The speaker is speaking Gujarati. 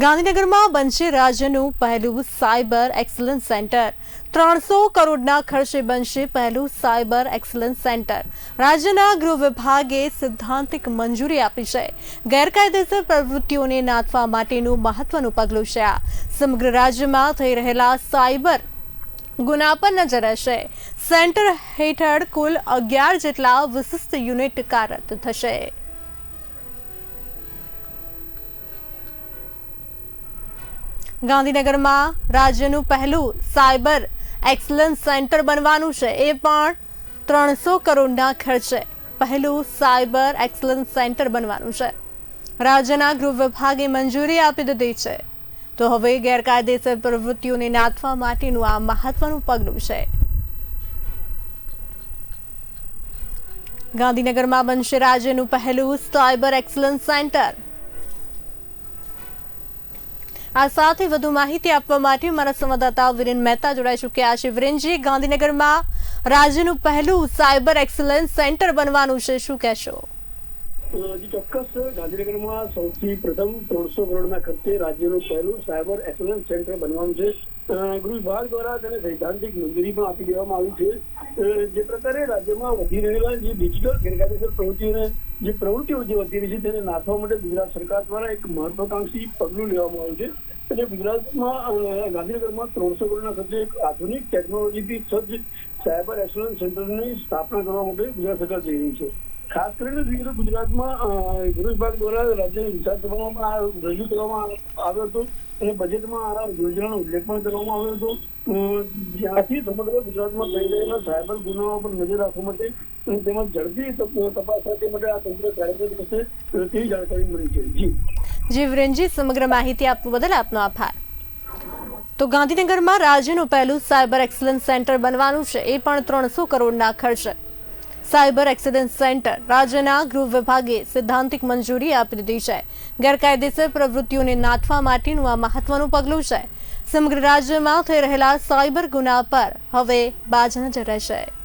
ગાંધીનગરમાં બનશે રાજ્યનું પહેલું સાયબર એક્સલન્સ સેન્ટર. ત્રણસો કરોડના ખર્ચે બનશે પહેલું સાયબર એક્સલન્સ સેન્ટર. રાજ્યના ગૃહ વિભાગે સિદ્ધાંતિક મંજૂરી આપી છે. ગેરકાયદેસર પ્રવૃત્તિઓને નાથવા માટેનું મહત્વનું પગલું છે આ. સમગ્ર રાજ્યમાં થઈ રહેલા સાયબર ગુના પર નજર રહેશે. સેન્ટર હેઠળ કુલ અગિયાર જેટલા વિશિષ્ટ યુનિટ કાર્યરત થશે. ગાંધીનગરમાં રાજ્યનું પહેલું સાયબર એક્સલન્સ સેન્ટર બનવાનું છે. એ પણ ત્રણસો કરોડના ખર્ચે પહેલું સાયબર એક્સલન્સ સેન્ટર બનવાનું છે. રાજ્યના ગૃહ વિભાગે મંજૂરી આપી દીધી છે. તો હવે ગેરકાયદેસર પ્રવૃત્તિઓને નાથવા માટેનું આ મહત્વનું પગલું છે. ગાંધીનગરમાં બનશે રાજ્યનું પહેલું સાયબર એક્સલન્સ સેન્ટર. આ સાથે વધુ માહિતી આપવા માટે મારા સંવાદદાતા વિરેન મહેતા જોડાઈ ચૂક્યા છે. વિરેનજી, ગાંધીનગરમાં રાજ્યનું પહેલું સાયબર એક્સલન્સ સેન્ટર બનવાનું છે. શું કહેશો? જી, ચોક્કસ, ગાંધીનગરમાં સૌથી પ્રથમ ત્રણસો કરોડના ખર્ચે રાજ્યનું પહેલું સાયબર એક્સલન્સ સેન્ટર બનવાનું છે. ગૃહ વિભાગ દ્વારા તેને સૈદ્ધાંતિક મંજૂરી પણ આપી દેવામાં આવી છે. જે પ્રકારે રાજ્યમાં વધી રહેલા જે ડિજિટલ ગેરકાયદેસર પ્રવૃત્તિઓને જે પ્રવૃત્તિઓ જે વધી રહી છે તેને નાથવા માટે ગુજરાત સરકાર દ્વારા એક મહત્વાકાંક્ષી પગલું લેવામાં આવ્યું છે. અને ગુજરાતમાં ગાંધીનગરમાં ત્રણસો કરોડના ખર્ચે એક આધુનિક ટેકનોલોજીથી સજ્જ સાયબર એક્સલન્સ સેન્ટરની સ્થાપના કરવા માટે ગુજરાત સરકાર જઈ રહી છે. ખાસ કરીને ગુજરાતમાં અ, દ્વારા રાજ્ય વિધાનસભામાં રજૂ કરવામાં આવ્યો હતો અને બજેટમાં આ યોજનાનો ઉલ્લેખ પણ કરવામાં આવ્યો હતો. જ્યાંથી સમગ્ર ગુજરાતમાં થઈ રહેલા સાયબર ગુનાઓ પર નજર રાખવા માટે તેમજ ઝડપી તપાસ સાથે માટે આ તંત્ર કાર્યરત થશે તેવી જાણકારી મળી છે. જી. જી વિરેનજી સમગ્ર માહિતી આપવા બદલ આપનો આભાર. તો ગાંધીનગરમાં રાજ્યનું પહેલું સાયબર એક્સલન્સ સેન્ટર બનવાનું છે. એ પણ ત્રણસો કરોડના ખર્ચે. સાયબર એક્સિડન્ટ સેન્ટર રાજ્યના ગૃહ વિભાગે સિદ્ધાંતિક મંજૂરી આપી દીધી છે. ગેરકાયદેસર પ્રવૃત્તિઓને નાથવા માટેનું આ મહત્વનું પગલું છે. સમગ્ર રાજ્યમાં થઈ રહેલા સાયબર ગુના પર હવે બાજ નજર રહેશે.